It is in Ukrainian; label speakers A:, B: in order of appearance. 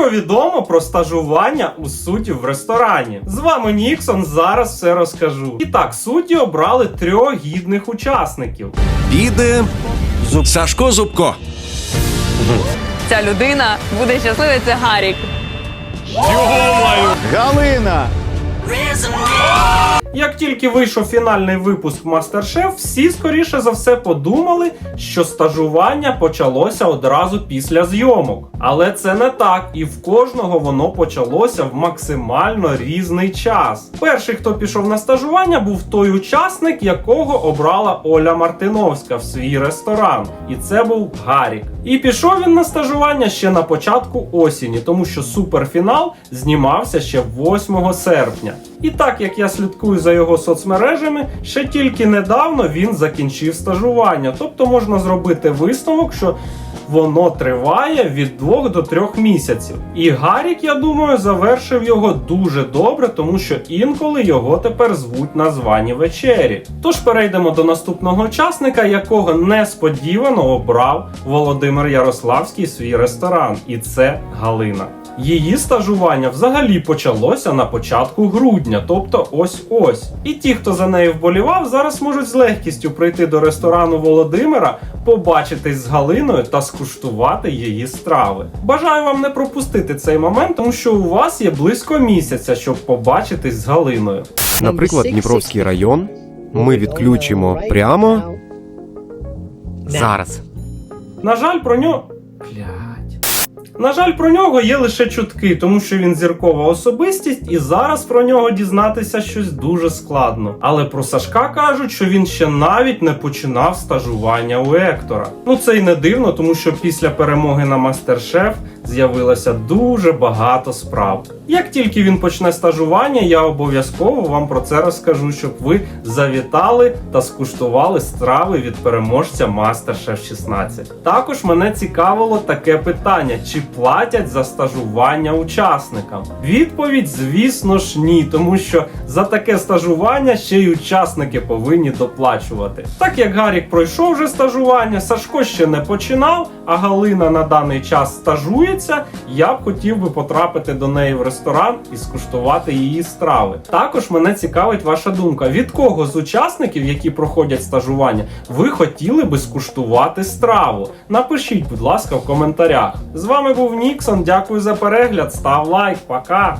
A: Що відомо про стажування у суддів в ресторані? З вами Ніксон. Зараз все розкажу. І так, судді обрали трьох гідних учасників.
B: Піде Сашко Зубко.
C: Ця людина буде щаслива, це Гарік. Його!
D: Галина!
A: Як тільки вийшов фінальний випуск Мастер-Шеф, всі скоріше за все подумали, що стажування почалося одразу після зйомок. Але це не так, і в кожного воно почалося в максимально різний час. Перший, хто пішов на стажування, був той учасник, якого обрала Оля Мартиновська в свій ресторан. І це був Гарік. І пішов він на стажування ще на початку осені, тому що суперфінал знімався ще 8 серпня. І так як я слідкую за його соцмережами, ще тільки недавно він закінчив стажування. Тобто можна зробити висновок, що воно триває від 2 до 3 місяців. І Гарік, я думаю, завершив його дуже добре, тому що інколи його тепер звуть на звані вечері. Тож перейдемо до наступного учасника, якого несподівано обрав Володимир Ярославський свій ресторан, і це Галина. Її стажування взагалі почалося на початку грудня, тобто ось ось. І ті, хто за нею вболівав, зараз можуть з легкістю прийти до ресторану Володимира, побачитись з Галиною та скуштувати її страви. Бажаю вам не пропустити цей момент, тому що у вас є близько місяця, щоб побачитись з Галиною.
E: Наприклад, Дніпровський район. Ми відключимо прямо зараз.
A: На жаль, про нього. На жаль, про нього є лише чутки, тому що він зіркова особистість, і зараз про нього дізнатися щось дуже складно. Але про Сашка кажуть, що він ще навіть не починав стажування у Ектора. Ну це й не дивно, тому що після перемоги на Мастер-Шеф з'явилося дуже багато справ. Як тільки він почне стажування, я обов'язково вам про це розкажу, щоб ви завітали та скуштували страви від переможця Мастер-Шеф 16. Також мене цікавило таке питання: чи платять за стажування учасникам? Відповідь, звісно ж, ні, тому що за таке стажування ще й учасники повинні доплачувати. Так як Гарік пройшов вже стажування, Сашко ще не починав, а Галина на даний час стажується, я б хотів би потрапити до неї в ресторан і скуштувати її страви. Також мене цікавить ваша думка: від кого з учасників, які проходять стажування, ви хотіли би скуштувати страву? Напишіть, будь ласка, в коментарях. З вами був Ніксон. Дякую за перегляд. Став лайк, пока.